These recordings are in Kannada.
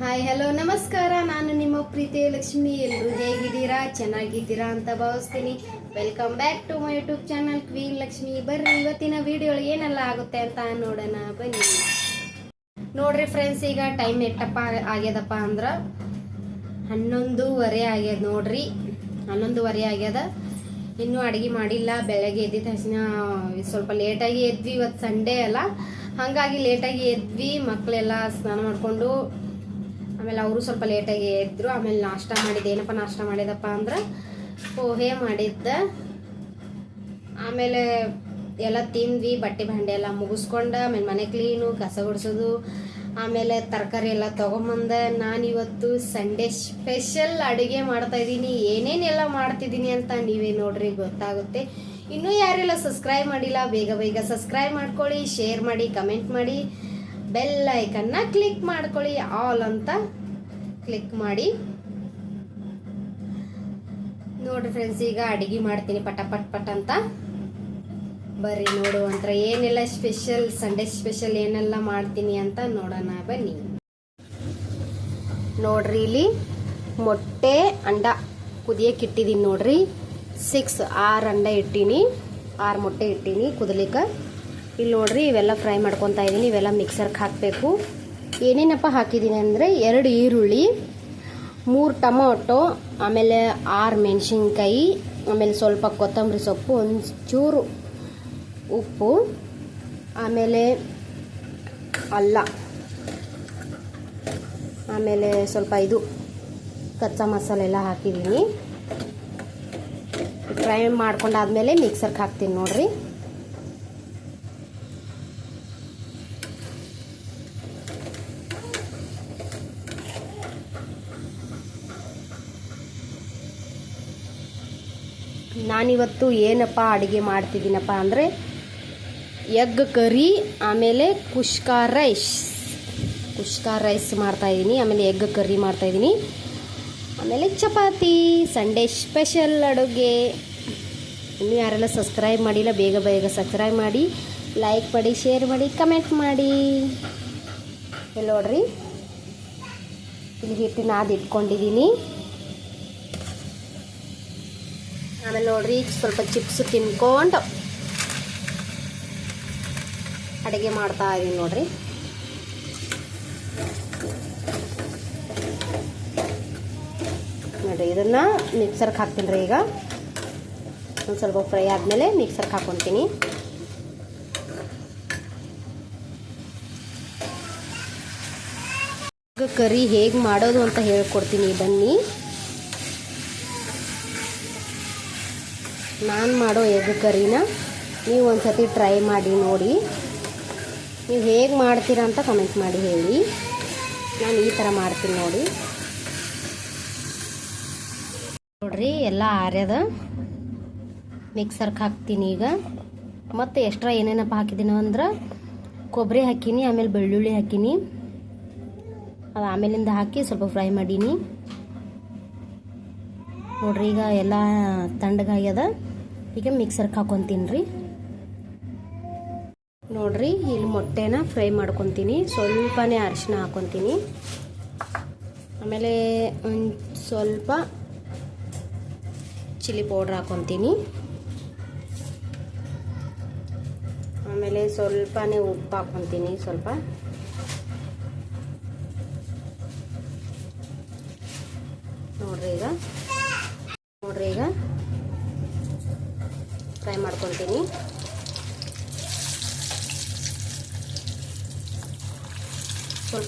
ಹಾಯ್ ಹಲೋ ನಮಸ್ಕಾರ. ನಾನು ನಿಮ್ಮ ಪ್ರೀತಿಯ ಲಕ್ಷ್ಮಿ. ಎಲ್ಲರೂ ಹೇಗಿದ್ದೀರಾ? ಚೆನ್ನಾಗಿದ್ದೀರಾ ಅಂತ ಭಾವಿಸ್ತೀನಿ. Welcome back to my YouTube channel queen Lakshmi ಬರ್ರಿ, ಇವತ್ತಿನ ವಿಡಿಯೋ ಏನೆಲ್ಲ ಆಗುತ್ತೆ ಅಂತ ನೋಡೋಣ. ಬನ್ನಿ. ನೋಡ್ರಿ ಫ್ರೆಂಡ್ಸ್ ಈಗ ಟೈಮ್ ಎಟ್ಟಪ್ಪ ಆಗ್ಯದಪ್ಪ ಅಂದ್ರೆ ಹನ್ನೊಂದುವರೆ ಆಗ್ಯದ ನೋಡ್ರಿ. ಹನ್ನೊಂದುವರೆ ಆಗ್ಯದ. ಇನ್ನೂ ಅಡುಗೆ ಮಾಡಿಲ್ಲ. ಬೆಳಗ್ಗೆ ಎದ್ದಿದ ತಕ್ಷಣ ಸ್ವಲ್ಪ ಲೇಟಾಗಿ ಎದ್ವಿ. ಇವತ್ತು ಸಂಡೇ ಅಲ್ಲ. ಹಾಗಾಗಿ ಲೇಟಾಗಿ ಎದ್ವಿ. ಮಕ್ಕಳೆಲ್ಲ ಸ್ನಾನ ಮಾಡಿಕೊಂಡು ಆಮೇಲೆ ಅವರು ಸ್ವಲ್ಪ ಲೇಟಾಗಿ ಎದ್ರು, ಆಮೇಲೆ ನಾಷ್ಟ ಮಾಡಿದ್ದೆ. ಏನಪ್ಪ ನಾಷ್ಟ ಮಾಡಿದಪ್ಪ ಅಂದ್ರೆ ಪೋಹೆ ಮಾಡಿದ್ದೆ. ಆಮೇಲೆ ಎಲ್ಲ ತಿಂದ್ವಿ, ಬಟ್ಟೆ ಭಾಂಡೆ ಎಲ್ಲ ಮುಗಿಸ್ಕೊಂಡು, ಆಮೇಲೆ ಮನೆ ಕ್ಲೀನು, ಕಸ ಗುಡಿಸೋದು. ಆಮೇಲೆ ತರಕಾರಿ ಎಲ್ಲ ತೊಗೊಂಬಂದೆ ನಾನು ಇವತ್ತು ಸಂಡೇ ಸ್ಪೆಷಲ್ ಅಡುಗೆ ಮಾಡ್ತಾ ಇದ್ದೀನಿ. ಏನೇನೆಲ್ಲ ಮಾಡ್ತಿದ್ದೀನಿ ಅಂತ ನೀವೇ ನೋಡ್ರಿ, ಗೊತ್ತಾಗುತ್ತೆ. ಇನ್ನೂ ಯಾರೆಲ್ಲ ಸಬ್ಸ್ಕ್ರೈಬ್ ಮಾಡಿಲ್ಲ, ಬೇಗ ಬೇಗ ಸಬ್ಸ್ಕ್ರೈಬ್ ಮಾಡ್ಕೊಳ್ಳಿ, ಶೇರ್ ಮಾಡಿ, ಕಮೆಂಟ್ ಮಾಡಿ. ಬೆಲ್ ಐಕನ್ನ ಕ್ಲಿಕ್ ಮಾಡ್ಕೊಳ್ಳಿ ಆಲ್ ಅಂತ ಕ್ಲಿಕ್ ಮಾಡಿ. ನೋಡ್ರಿ ಫ್ರೆಂಡ್ಸ್ ಈಗ ಅಡಿಗೆ ಮಾಡ್ತೀನಿ, ಪಟ ಪಟ್ ಪಟ್ ಅಂತ. ಬರ್ರಿ ನೋಡು ಅಂತ ಏನೆಲ್ಲ ಸ್ಪೆಷಲ್ ಸಂಡೇ ಸ್ಪೆಷಲ್ ಏನೆಲ್ಲ ಮಾಡ್ತೀನಿ ಅಂತ ನೋಡೋಣ, ಬನ್ನಿ. ನೋಡ್ರಿ ಇಲ್ಲಿ ಮೊಟ್ಟೆ, ಅಂಡ ಕುದಿಯಕ್ಕೆ ಇಟ್ಟಿದ್ದೀನಿ ನೋಡ್ರಿ. ಸಿಕ್ಸ್ ಆರು ಅಂಡ ಇಟ್ಟೀನಿ, ಆರು ಮೊಟ್ಟೆ ಇಟ್ಟೀನಿ ಕುದಲಿಕ್ಕೆ. ಇಲ್ಲಿ ನೋಡ್ರಿ, ಇವೆಲ್ಲ ಫ್ರೈ ಮಾಡ್ಕೊತ ಇದ್ದೀನಿ ಇವೆಲ್ಲ ಮಿಕ್ಸರ್ಗೆ ಹಾಕಬೇಕು. ಏನೇನಪ್ಪ ಹಾಕಿದ್ದೀನಿ ಅಂದರೆ, ಎರಡು ಈರುಳ್ಳಿ, ಮೂರು ಟೊಮೊಟೊ, ಆಮೇಲೆ ಆರು ಮೆಣಸಿನ್ಕಾಯಿ, ಆಮೇಲೆ ಸ್ವಲ್ಪ ಕೊತ್ತಂಬರಿ ಸೊಪ್ಪು ಒಂದು ಚೂರು ಉಪ್ಪು, ಆಮೇಲೆ ಅಲ್ಲ, ಆಮೇಲೆ ಸ್ವಲ್ಪ ಇದು ಕಚ್ಚಾ ಮಸಾಲೆ ಎಲ್ಲ ಹಾಕಿದ್ದೀನಿ ಫ್ರೈ ಮಾಡ್ಕೊಂಡಾದ್ಮೇಲೆ ಮಿಕ್ಸರ್ಗೆ ಹಾಕ್ತೀನಿ ನೋಡ್ರಿ. ನಾನಿವತ್ತು ಏನಪ್ಪ ಅಡುಗೆ ಮಾಡ್ತಿದ್ದೀನಪ್ಪ ಅಂದರೆ ಎಗ್ ಕರಿ, ಆಮೇಲೆ ಕುಷ್ಕಾ ರೈಸ್. ಕುಷ್ಕಾ ರೈಸ್ ಮಾಡ್ತಾಯಿದ್ದೀನಿ ಆಮೇಲೆ ಎಗ್ ಕರಿ ಮಾಡ್ತಾಯಿದ್ದೀನಿ ಆಮೇಲೆ ಚಪಾತಿ, ಸಂಡೇ ಸ್ಪೆಷಲ್ ಅಡುಗೆ. ಇನ್ನೂ ಯಾರೆಲ್ಲ ಸಬ್ಸ್ಕ್ರೈಬ್ ಮಾಡಿಲ್ಲ, ಬೇಗ ಬೇಗ ಸಬ್ಸ್ಕ್ರೈಬ್ ಮಾಡಿ, ಲೈಕ್ ಮಾಡಿ, ಶೇರ್ ಮಾಡಿ, ಕಮೆಂಟ್ ಮಾಡಿ. ಇಲ್ಲಿ ನೋಡ್ರಿ, ಇಲ್ಲಿ ಹಿಟ್ಟಿನ ಅದು ಇಟ್ಕೊಂಡಿದ್ದೀನಿ. ಆಮೇಲೆ ನೋಡ್ರಿ ಸ್ವಲ್ಪ ಚಿಪ್ಸ್ ತಿನ್ಕೊಂಡು ಅಡುಗೆ ಮಾಡ್ತಾ ಇದೀನಿ ನೋಡ್ರಿ. ನೋಡ್ರಿ, ಇದನ್ನ ಮಿಕ್ಸರ್ಗೆ ಹಾಕ್ತೀನಿ ರೀ ಈಗ. ಒಂದು ಸ್ವಲ್ಪ ಫ್ರೈ ಆದಮೇಲೆ ಮಿಕ್ಸರ್ಗೆ ಹಾಕ್ಕೊತೀನಿ ಕರಿ ಹೇಗೆ ಮಾಡೋದು ಅಂತ ಹೇಳ್ಕೊಡ್ತೀನಿ, ಬನ್ನಿ. ನಾನು ಮಾಡೋ ಎಗ್ ಕರಿನ ನೀವು ಒಂದು ಸತಿ ಟ್ರೈ ಮಾಡಿ ನೋಡಿ. ನೀವು ಹೇಗೆ ಮಾಡ್ತೀರಾ ಅಂತ ಕಮೆಂಟ್ ಮಾಡಿ ಹೇಳಿ. ನಾನು ಈ ಥರ ಮಾಡ್ತೀನಿ ನೋಡಿ. ನೋಡ್ರಿ, ಎಲ್ಲ ಆರ್ಯದ ಮಿಕ್ಸರ್ಗೆ ಹಾಕ್ತೀನಿ ಈಗ. ಮತ್ತು ಎಕ್ಸ್ಟ್ರಾ ಏನೇನಪ್ಪ ಹಾಕಿದ್ದೀನಿ ಅಂದ್ರೆ ಕೊಬ್ಬರಿ ಹಾಕೀನಿ, ಆಮೇಲೆ ಬೆಳ್ಳುಳ್ಳಿ ಹಾಕೀನಿ. ಅದು ಆಮೇಲಿಂದ ಹಾಕಿ ಸ್ವಲ್ಪ ಫ್ರೈ ಮಾಡೀನಿ. ನೋಡ್ರಿ ಈಗ ಎಲ್ಲ ತಣ್ಣಗಾಗ್ಯದ ಈಗ ಮಿಕ್ಸರ್ಗೆ ಹಾಕೊತೀನಿ ರೀ. ನೋಡ್ರಿ, ಇಲ್ಲಿ ಮೊಟ್ಟೆನ ಫ್ರೈ ಮಾಡ್ಕೊತೀನಿ. ಸ್ವಲ್ಪನೇ ಅರಿಶಿನ ಹಾಕೊತೀನಿ. ಆಮೇಲೆ ಸ್ವಲ್ಪ ಚಿಲ್ಲಿ ಪೌಡ್ರ್ ಹಾಕೊತೀನಿ. ಆಮೇಲೆ ಸ್ವಲ್ಪನೇ ಉಪ್ಪು ಹಾಕೊತೀನಿ, ಸ್ವಲ್ಪ. ನೋಡ್ರಿ ಈಗ ನೋಡ್ರಿ ಈಗ ಫ್ರೈ ಮಾಡ್ಕೊತೀನಿ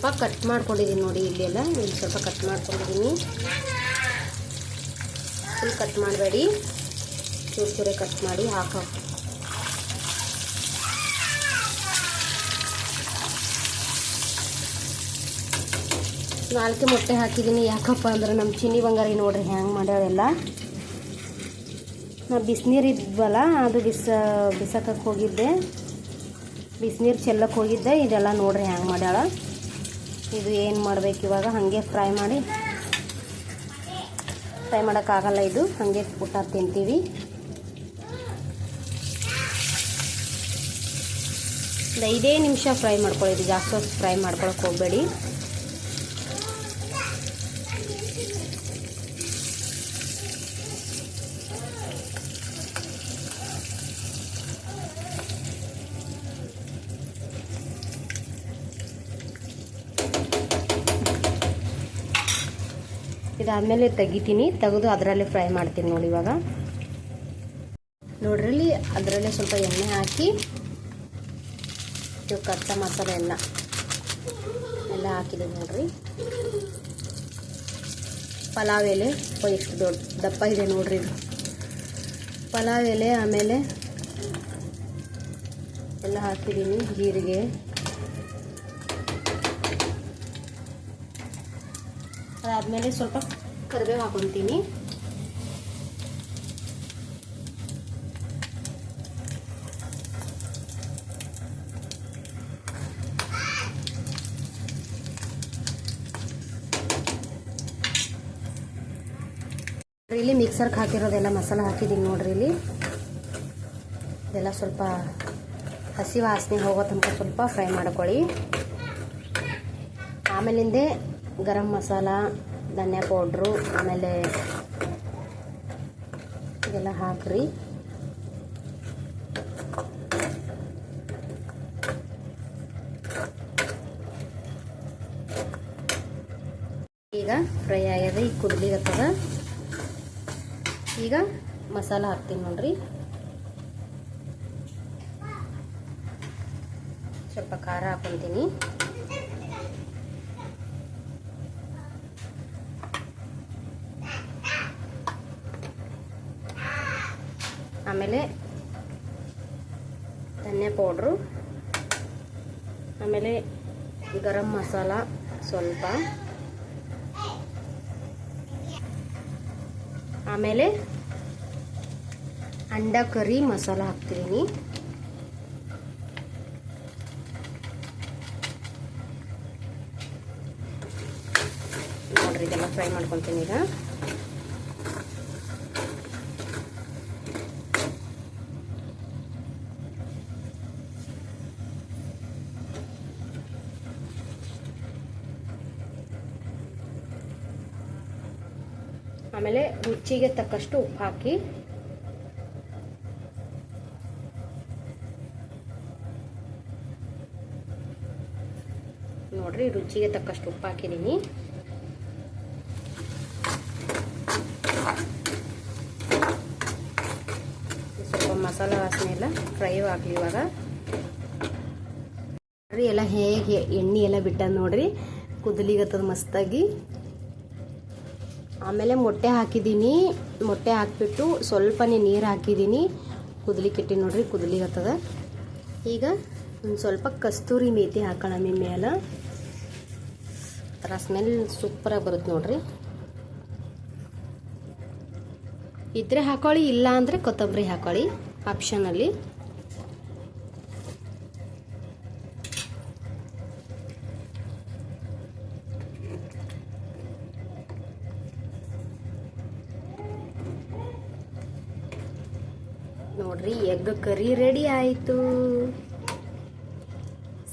ಸ್ವಲ್ಪ ಕಟ್ ಮಾಡ್ಕೊಂಡಿದ್ದೀನಿ ನೋಡಿ, ಇಲ್ಲೆಲ್ಲ ಇಲ್ಲಿ ಸ್ವಲ್ಪ ಕಟ್ ಮಾಡ್ಕೊಂಡಿದ್ದೀನಿ. ಫುಲ್ ಕಟ್ ಮಾಡಬೇಡಿ. ಚೂರು ಚೂರೇ ಕಟ್ ಮಾಡಿ ಹಾಕಿ. ನಾಲ್ಕು ಮೊಟ್ಟೆ ಹಾಕಿದ್ದೀನಿ. ಯಾಕಪ್ಪ ಅಂದ್ರೆ ನಮ್ಮ ಚಿನ್ನಿ ಬಂಗಾರಿ ನೋಡ್ರಿ ಹ್ಯಾಂಗೆ ಮಾಡ್ಯಾವೆಲ್ಲ ನಾ ಬಿಸಿನೀರು ಇದ್ವಲ್ಲ, ಅದು ಬಿಸ ಬಿಸಾಕಕ್ಕೆ ಹೋಗಿದ್ದೆ. ಬಿಸಿನೀರು ಚೆಲ್ಲಕ್ಕೆ ಹೋಗಿದ್ದೆ. ಇದೆಲ್ಲ ನೋಡ್ರಿ ಹ್ಯಾಂಗೆ ಮಾಡ್ಯಾಳ. ಇದು ಏನು ಮಾಡಬೇಕು ಇವಾಗ? ಹಾಗೆ ಫ್ರೈ ಮಾಡಿ. ಫ್ರೈ ಮಾಡೋಕ್ಕಾಗಲ್ಲ ಇದು. ಹಾಗೆ ಊಟ ತಿಂತೀವಿ. ಒಂದು ಐದೇ ನಿಮಿಷ ಫ್ರೈ ಮಾಡ್ಕೊಳ್ಳಿ. ಇದು ಜಾಸ್ತಿ ಹೊತ್ತು ಫ್ರೈ ಮಾಡ್ಕೊಳಕ್ಕೆ ಹೋಗಬೇಡಿ. ಇದಾದಮೇಲೆ ತೆಗಿತೀನಿ, ತೆಗೆದು ಅದರಲ್ಲೇ ಫ್ರೈ ಮಾಡ್ತೀನಿ ನೋಡಿ ಇವಾಗ. ನೋಡ್ರಲ್ಲಿ ಅದರಲ್ಲೇ ಸ್ವಲ್ಪ ಎಣ್ಣೆ ಹಾಕಿ ಕಚ್ಚ ಕಚ್ಚಾ ಮಸಾಲೆ ಎಲ್ಲ ಎಲ್ಲ ಹಾಕಿದೆ ನೋಡ್ರಿ. ಪಲಾವ್ ಎಲೆ ಎಷ್ಟು ದೊಡ್ಡ ದಪ್ಪ ಇದೆ ನೋಡ್ರಿ ಇದು. ಪಲಾವ್ ಎಲೆ ಆಮೇಲೆ ಎಲ್ಲ ಹಾಕಿದ್ದೀನಿ, ಜೀರಿಗೆ. ಅದಾದಮೇಲೆ ಸ್ವಲ್ಪ ಕರಿಬೇವು ಹಾಕೊತೀನಿ. ಇಲ್ಲಿ ಮಿಕ್ಸರ್ಗೆ ಹಾಕಿರೋದೆಲ್ಲ ಮಸಾಲ ಹಾಕಿದ್ದೀನಿ ನೋಡ್ರಿ ಇಲ್ಲಿ. ಇದೆಲ್ಲ ಸ್ವಲ್ಪ ಹಸಿ ವಾಸನೆ ಹೋಗೋ ತನಕ ಸ್ವಲ್ಪ ಫ್ರೈ ಮಾಡ್ಕೊಳ್ಳಿ. ಆಮೇಲಿಂದೆ ಗರಂ ಮಸಾಲ ಧನಿಯಾ ಪೌಡ್ರು, ಆಮೇಲೆ ಇದೆಲ್ಲ ಹಾಕ್ರಿ. ಈಗ ಫ್ರೈ ಆಗ್ಯದ, ಈಗ ಕುದ್ಲಿಗತ್ತದ ಈಗ ಮಸಾಲ ಹಾಕ್ತೀನಿ ನೋಡ್ರಿ. ಸ್ವಲ್ಪ ಖಾರ ಹಾಕೊತೀನಿ. ಆಮೇಲೆ ಧನಿಯಾ ಪೌಡ್ರು. ಆಮೇಲೆ ಗರಂ ಮಸಾಲ ಸ್ವಲ್ಪ. ಆಮೇಲೆ ಅಂಡ ಕರಿ ಮಸಾಲ ಹಾಕ್ತೀನಿ ನೋಡ್ರಿ, ಇದೆಲ್ಲ ಫ್ರೈ ಮಾಡ್ಕೊತೀನಿ ಈಗ. ಆಮೇಲೆ ರುಚಿಗೆ ತಕ್ಕಷ್ಟು ಉಪ್ಪು ಹಾಕಿ. ನೋಡ್ರಿ, ರುಚಿಗೆ ತಕ್ಕಷ್ಟು ಉಪ್ಪು ಹಾಕಿದ್ದೀನಿ. ಸ್ವಲ್ಪ ಮಸಾಲ ವಾಸನೆ ಎಲ್ಲ ಫ್ರೈ ಆಗಲಿ ಇವಾಗ. ಎಲ್ಲ ಹೇಗೆ ಎಣ್ಣೆ ಎಲ್ಲ ಬಿಟ್ಟ ನೋಡ್ರಿ ಕುದಲಿಗತ್ತದ ಮಸ್ತಾಗಿ. ಆಮೇಲೆ ಮೊಟ್ಟೆ ಹಾಕಿದ್ದೀನಿ. ಮೊಟ್ಟೆ ಹಾಕಿಬಿಟ್ಟು ಸ್ವಲ್ಪನೇ ನೀರು ಹಾಕಿದ್ದೀನಿ. ಕುದಲಿಕ್ಕಿಟ್ಟಿ ನೋಡ್ರಿ ಕುದಲಿಗತ್ತದ ಈಗ ಒಂದು ಸ್ವಲ್ಪ ಕಸ್ತೂರಿ ಮೇಥಿ ಹಾಕೋಣ ಮೇಲೆ. ಥರ ಸ್ಮೆಲ್ ಸೂಪರಾಗಿ ಬರುತ್ತೆ ನೋಡ್ರಿ. ಇದ್ರೆ ಹಾಕೊಳ್ಳಿ ಇಲ್ಲ ಅಂದರೆ ಕೊತ್ತಂಬರಿ ಹಾಕೊಳ್ಳಿ ಆಪ್ಷನಲ್ಲಿ ನೋಡ್ರಿ ಎಗ್ ಕರಿ ರೆಡಿ ಆಯಿತು.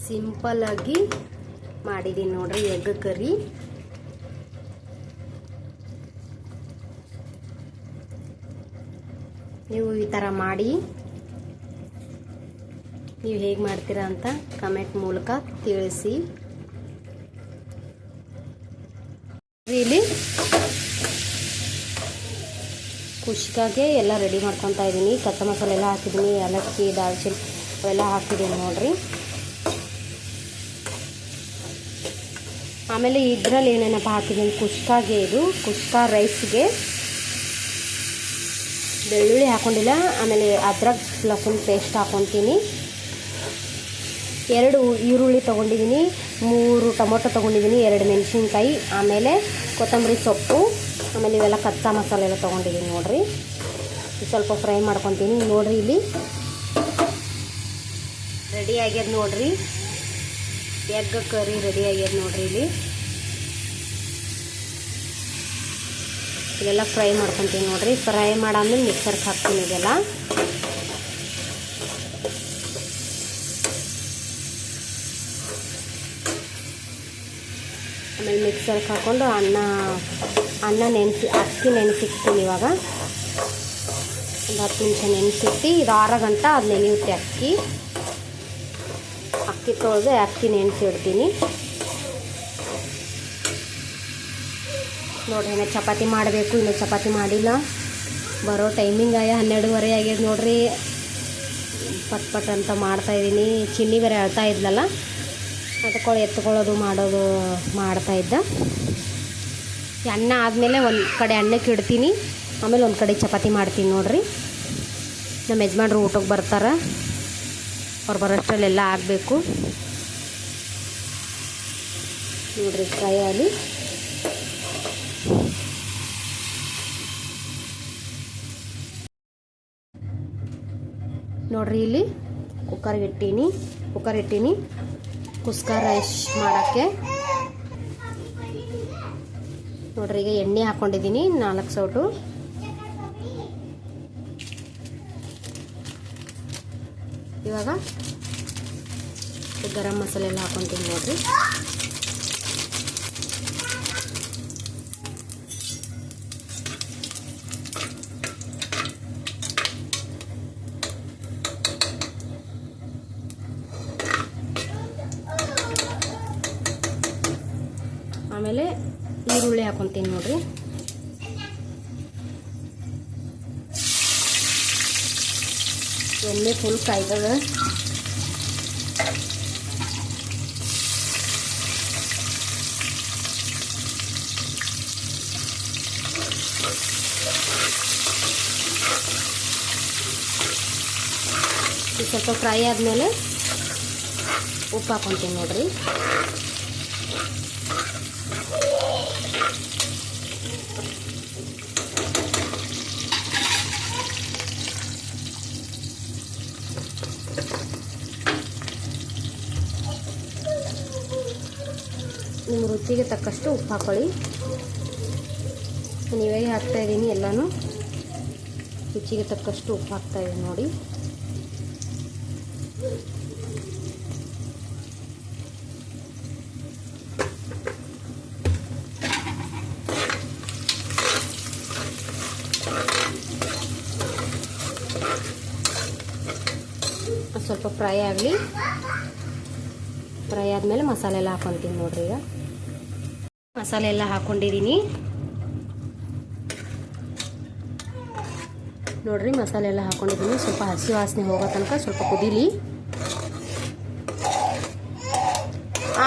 ಸಿಂಪಲ್ ಆಗಿ ಮಾಡಿದ್ದೀನಿ ನೋಡ್ರಿ ಎಗ್ ಕರಿ ನೀವು ಈ ಥರ ಮಾಡಿ, ನೀವು ಹೇಗೆ ಮಾಡ್ತೀರಾ ಅಂತ ಕಮೆಂಟ್ ಮೂಲಕ ತಿಳಿಸಿ ಇಲ್ಲಿ ಕುಷ್ಕಾಗೆ ಎಲ್ಲ ರೆಡಿ ಮಾಡ್ಕೊತಾ ಇದ್ದೀನಿ ಕಚ್ಚಾ ಮಸಾಲೆ ಎಲ್ಲ ಹಾಕಿದ್ದೀನಿ ಏಲಕ್ಕಿ, ದಾಲ್ಚಿನ್ ಅವೆಲ್ಲ ಹಾಕಿದ್ದೀನಿ ನೋಡಿರಿ. ಆಮೇಲೆ ಇದರಲ್ಲಿ ಏನೇನಪ್ಪ ಹಾಕಿದ್ದೀನಿ ಕುಷ್ಕಾಗೆ ಇದು. ಕುಷ್ಕಾ ರೈಸ್ಗೆ ಬೆಳ್ಳುಳ್ಳಿ ಹಾಕೊಂಡಿಲ್ಲ. ಆಮೇಲೆ ಅದ್ರಕ್ ಲಸೂನ್ ಪೇಸ್ಟ್ ಹಾಕೊತೀನಿ. ಎರಡು ಈರುಳ್ಳಿ ತೊಗೊಂಡಿದ್ದೀನಿ ಮೂರು ಟೊಮೊಟೊ ತೊಗೊಂಡಿದ್ದೀನಿ ಎರಡು ಮೆಣಸಿನ್ಕಾಯಿ. ಆಮೇಲೆ ಕೊತ್ತಂಬರಿ ಸೊಪ್ಪು. ಆಮೇಲೆ ಇವೆಲ್ಲ ಕಚ್ಚಾ ಮಸಾಲೆ ಎಲ್ಲ ತೊಗೊಂಡಿದ್ದೀನಿ ನೋಡಿರಿ. ಸ್ವಲ್ಪ ಫ್ರೈ ಮಾಡ್ಕೊತೀನಿ. ನೋಡಿರಿ ಇಲ್ಲಿ. ರೆಡಿ ಆಗ್ಯದ ನೋಡಿರಿ. ಎಗ್ ಕರಿ ರೆಡಿ ಆಗ್ಯದ ನೋಡಿರಿ ಇಲ್ಲಿ. ಇದೆಲ್ಲ ಫ್ರೈ ಮಾಡ್ಕೊತೀನಿ ನೋಡ್ರಿ. ಫ್ರೈ ಮಾಡಾದ್ಮೇಲೆ ಮಿಕ್ಸರ್ಗೆ ಹಾಕ್ತೀನಿ ಇದೆಲ್ಲ. ಮಿಕ್ಸರ್ಗೆ ಹಾಕ್ಕೊಂಡು ಅನ್ನ ಅನ್ನ ನೆನೆಸಿ, ಅಕ್ಕಿ ನೆನೆಸಿಕ್ತೀನಿ ಇವಾಗ. ಒಂದು ಹತ್ತು ನಿಮಿಷ ನೆನೆಸಿಟ್ಟು ಇದು ಆರ ಗಂಟೆ ಅದು ನೆನೆಯುತ್ತೆ ಅಕ್ಕಿ. ಅಕ್ಕಿ ತೊಳೆದು ಅಕ್ಕಿ ನೆನೆಸಿಡ್ತೀನಿ. ನೋಡ್ರಿ, ಇನ್ನು ಚಪಾತಿ ಮಾಡಬೇಕು, ಇನ್ನು ಚಪಾತಿ ಮಾಡಿಲ್ಲ. ಬರೋ ಟೈಮಿಂಗ್ ಆಯ ಹನ್ನೆರಡುವರೆ ಆಗ್ಯದ ನೋಡ್ರಿ. ಪಟ್ ಪಟ್ ಅಂತ ಮಾಡ್ತಾಯಿದ್ದೀನಿ ಚಿನ್ನಿ ಬೇರೆ ಹೇಳ್ತಾ ಇದ್ಲಲ್ಲ. ಅದಕ್ಕೊಳ್ಳಿ ಎತ್ಕೊಳ್ಳೋದು, ಮಾಡೋದು ಮಾಡ್ತಾ ಇದ್ದ. ಅನ್ನ ಆದಮೇಲೆ ಒಂದು ಕಡೆ ಅನ್ನಕ್ಕೆ ಇಡ್ತೀನಿ. ಆಮೇಲೆ ಒಂದು ಕಡೆ ಚಪಾತಿ ಮಾಡ್ತೀನಿ ನೋಡಿರಿ. ನಮ್ಮ ಯಜಮಾನ್ರು ಊಟಕ್ಕೆ ಬರ್ತಾರೆ. ಅವ್ರು ಬರೋಷ್ಟರಲ್ಲೆಲ್ಲ ಆಗಬೇಕು. ನೋಡಿರಿ ಫ್ರೈ ಆಗಲಿ ನೋಡಿರಿ ಇಲ್ಲಿ ಕುಕ್ಕರ್ ಇಟ್ಟೀನಿ. ಕುಕ್ಕರ್ ಇಟ್ಟೀನಿ. ಕುಸ್ಕರ್ ರೈಸ್ ಮಾಡೋಕ್ಕೆ. ನೋಡ್ರಿ, ಈಗ ಎಣ್ಣೆ ಹಾಕ್ಕೊಂಡಿದ್ದೀನಿ ನಾಲ್ಕು ಸೌಟು. ಇವಾಗ ಗರಂ ಮಸಾಲೆ ಎಲ್ಲ ಹಾಕ್ಕೊಂತೀನಿ ನೋಡ್ರಿ ಆಮೇಲೆ ಹಾಕ್ಕೊಂತೀನಿ ನೋಡ್ರಿ. ಎಣ್ಣೆ ಫುಲ್ ಕಾಯ್ತದ ಸ್ವಲ್ಪ ಫ್ರೈ ಆದಮೇಲೆ ಉಪ್ಪು ಹಾಕೊತೀನಿ ನೋಡ್ರಿ. ರುಚಿಗೆ ತಕ್ಕಷ್ಟು ಉಪ್ಪು ಹಾಕೊಳ್ಳಿ ನೀವೇ ಹಾಕ್ತಾ ಇದ್ದೀನಿ ಎಲ್ಲನೂ. ರುಚಿಗೆ ತಕ್ಕಷ್ಟು ಉಪ್ಪು ಹಾಕ್ತಾ ಇದ್ದೀನಿ ನೋಡಿ ಸ್ವಲ್ಪ ಫ್ರೈ ಆಗಲಿ. ಫ್ರೈ ಆದಮೇಲೆ ಮಸಾಲೆ ಎಲ್ಲ ಹಾಕೊತೀನಿ ನೋಡ್ರಿ ಈಗ. ಮಸಾಲೆ ಎಲ್ಲ ಹಾಕೊಂಡಿದ್ದೀನಿ. ನೋಡ್ರಿ, ಮಸಾಲೆ ಎಲ್ಲ ಹಾಕೊಂಡಿದ್ದೀನಿ. ಸ್ವಲ್ಪ ಹಸಿ ವಾಸನೆ ಹೋಗೋ ತನಕ ಸ್ವಲ್ಪ ಕುದೀಲಿ.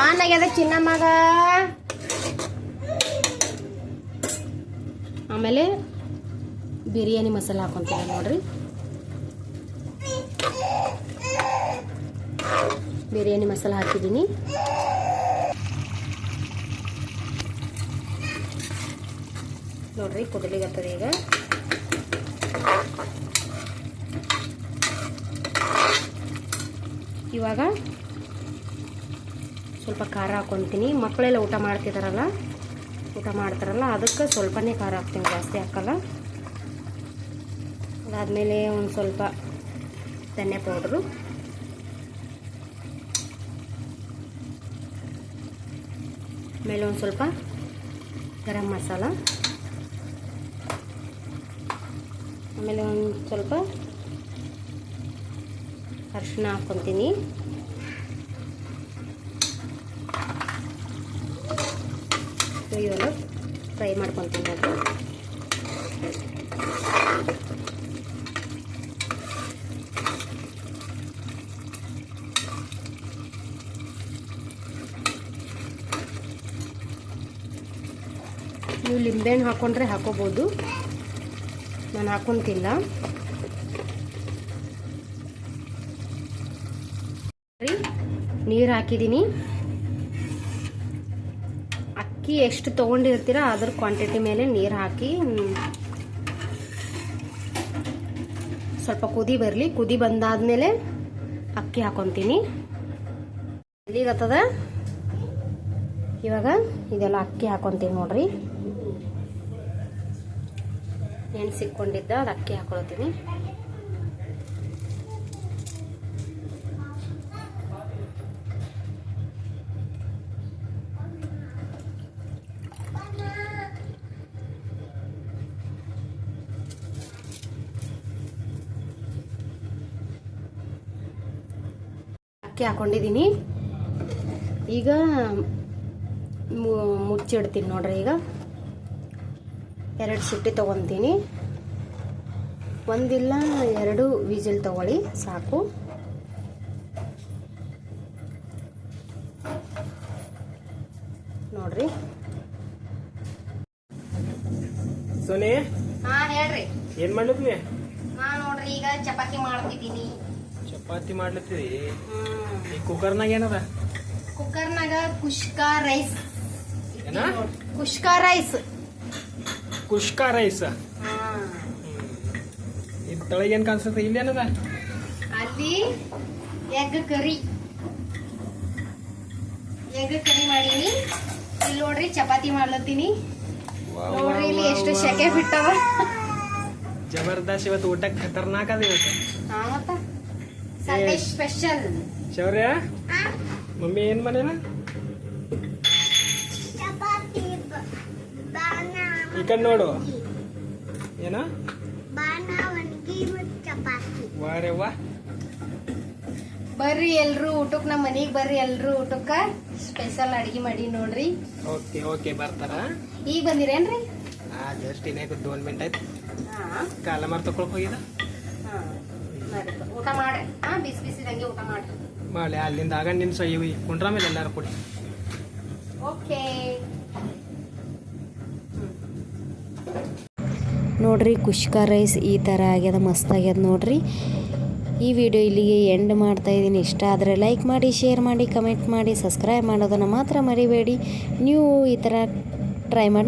ಆನಾಗ್ಯದ ಮಗ. ಆಮೇಲೆ ಬಿರಿಯಾನಿ ಮಸಾಲೆ ಹಾಕ್ಕೊಂತೀನಿ ನೋಡ್ರಿ. ಬಿರಿಯಾನಿ ಮಸಾಲೆ ಹಾಕಿದ್ದೀನಿ. ನೋಡ್ರಿ ಕುದಲಿಗತ್ತದ ಈಗ. ಇವಾಗ ಸ್ವಲ್ಪ ಖಾರ ಹಾಕ್ಕೊತೀನಿ ಮಕ್ಕಳೆಲ್ಲ ಊಟ ಮಾಡ್ತಿದಾರಲ್ಲ, ಊಟ ಮಾಡ್ತಾರಲ್ಲ, ಅದಕ್ಕೆ ಸ್ವಲ್ಪನೇ ಖಾರ ಹಾಕ್ತೀನಿ, ಜಾಸ್ತಿ ಹಾಕಲ್ಲ. ಅದಾದಮೇಲೆ ಒಂದು ಸ್ವಲ್ಪ ಧನ್ಯ ಪೌಡ್ರು. ಆಮೇಲೆ ಒಂದು ಸ್ವಲ್ಪ ಗರಂ ಮಸಾಲ. ಆಮೇಲೆ ಒಂದು ಸ್ವಲ್ಪ ಅರಿಶಿನ ಹಾಕ್ಕೊತೀನಿ. ಇವೆಲ್ಲ ಫ್ರೈ ಮಾಡ್ಕೊತೀನಿ ಅದು ನೀವು ಲಿಂಬೆಹಣ್ಣು ಹಾಕ್ಕೊಂಡ್ರೆ ಹಾಕೋಬೋದು. ನಾನು ಹಾಕೊಂತಿಲ್ಲ ನೀರು ಹಾಕಿದ್ದೀನಿ ಅಕ್ಕಿ ಎಷ್ಟು ತೊಗೊಂಡಿರ್ತೀರ ಅದ್ರ ಕ್ವಾಂಟಿಟಿ ಮೇಲೆ ನೀರು ಹಾಕಿ. ಸ್ವಲ್ಪ ಕುದಿ ಬರಲಿ, ಕುದಿ ಬಂದಾದ್ಮೇಲೆ ಅಕ್ಕಿ ಹಾಕೊತೀನಿ. ಎಲ್ಲಿಗತ್ತದ? ಇವಾಗ ಇದೆಲ್ಲ ಅಕ್ಕಿ ಹಾಕೊತೀನಿ ನೋಡ್ರಿ. ನೆನೆಸಿಕ್ಕೊಂಡಿದ್ದ ಅದು ಅಕ್ಕಿ ಹಾಕೊಳ್ತೀನಿ. ಅಕ್ಕಿ ಹಾಕೊಂಡಿದ್ದೀನಿ ಈಗ ಮುಚ್ಚಿಡ್ತೀನಿ ನೋಡ್ರಿ ಈಗ. ಎರಡು ಸಿಟ್ಟಿ ತೊಗೊತೀನಿ. ಒಂದಿಲ್ಲ ಎರಡು ವಿಜಿಲ್ ತೊಗೊಳ್ಳಿ ಸಾಕು. ನೋಡ್ರಿ. ಸೋನಿ? ಹಾ ಹೇಳ್ರಿ. ಏನ್ ಮಾಡ್ಲತ್ತಿ? ನಾ ನೋಡ್ರಿ ಈಗ ಚಪಾತಿ ಮಾಡ್ತಿದ್ದೀನಿ. ಚಪಾತಿ ಮಾಡ್ಲತ್ತೀವಿ ಈ ಕುಕ್ಕರ್ನಾಗ ಏನದ? ಕುಕ್ಕರ್ನಾಗ kushka rice. Kushka rice. Kushka rice ಇದ್ ತಳಗ ಏನ್ ಕಾಣಿಸುತ್ತೆ? ಇಲ್ಲಿ ಏನದ? ಅಲ್ಲಿ ಎಗ್ ಕರಿ ಎಗ್ ಕರಿ ಮಾಡೀನಿ. ಇಲ್ಲಿ ನೋಡ್ರಿ ಚಪಾತಿ ಮಾಡ್ಲತ್ತೀನಿ. ನೋಡ್ರಿ ಇಲ್ಲಿ ಎಷ್ಟು ಶೆಕೆ ಬಿಟ್ಟವ. ಜಬರ್ದಸ್ತ್ ಇವತ್ತು ಊಟಕ್ಕೆ ಖತರ್ನಾಕ್ ಅದ ಇವತ್ತು. ಹಾ ಮತ್ತ. ಸಂಡೇ ಸ್ಪೆಷಲ್ ಶೌರ್ಯ? ಮಮ್ಮಿ ಏನ್ ಮಾಡ್ಯಾನ ಚಪಾತಿ ಬಾಣ ಕಡೆ ನೋಡು. ಏನ? ವಾರೆ ವಾ. ಬರ್ರಿ ಎಲ್ರು ಊಟಕ್ ನಮ್ಮ ಮನಿಗ್ ಬರ್ರಿ ಎಲ್ರು ಊಟಕ್ಕ. ಸ್ಪೆಷಲ್ ಅಡಿಗೆ ಮಾಡಿ ನೋಡ್ರಿ. ಓಕೆ ಓಕೆ ಬರ್ತಾರ. ಈಗ ಬಂದಿರೇನ್ರಿ? ಹಾ ಜಸ್ಟ್ ಇನ್ನೇಕ ಒಂದ್ ಮಿನಿಟ್ ಆಯ್ತು. ಹಾ. ಕಾಲ ಮಾರ್ ತಕೊಳಕ್ ಹೋಗಿದ. ಊಟ ಮಾಡಿ. ಹಾ ಬಿಸಿ ಹಂಗೆ ಊಟ ಮಾಡಿ. ಮಾಡಿ ಅಲ್ಲಿಂದ ಆಗ ನಿನ್ ಸೈ ಕುಂಡ್ರ ಮೇಲೆ ಎಲ್ಲಾರು ಕೊಡಿ. ಓಕೆ. ನೋಡ್ರಿ, ಕುಷ್ಕ ರೈಸ್ ಈ ಥರ ಆಗ್ಯದ, ಮಸ್ತ್ ಆಗ್ಯದ ನೋಡ್ರಿ. ಈ ವಿಡಿಯೋ ಇಲ್ಲಿಗೆ ಎಂಡ್ ಮಾಡ್ತಾ ಇದ್ದೀನಿ. ಇಷ್ಟ ಆದರೆ ಲೈಕ್ ಮಾಡಿ ಶೇರ್ ಮಾಡಿ ಕಮೆಂಟ್ ಮಾಡಿ ಸಬ್ಸ್ಕ್ರೈಬ್ ಮಾಡೋದನ್ನು ಮಾತ್ರ ಮರಿಬೇಡಿ. ನೀವು ಈ ಥರ ಟ್ರೈ ಮಾಡಿ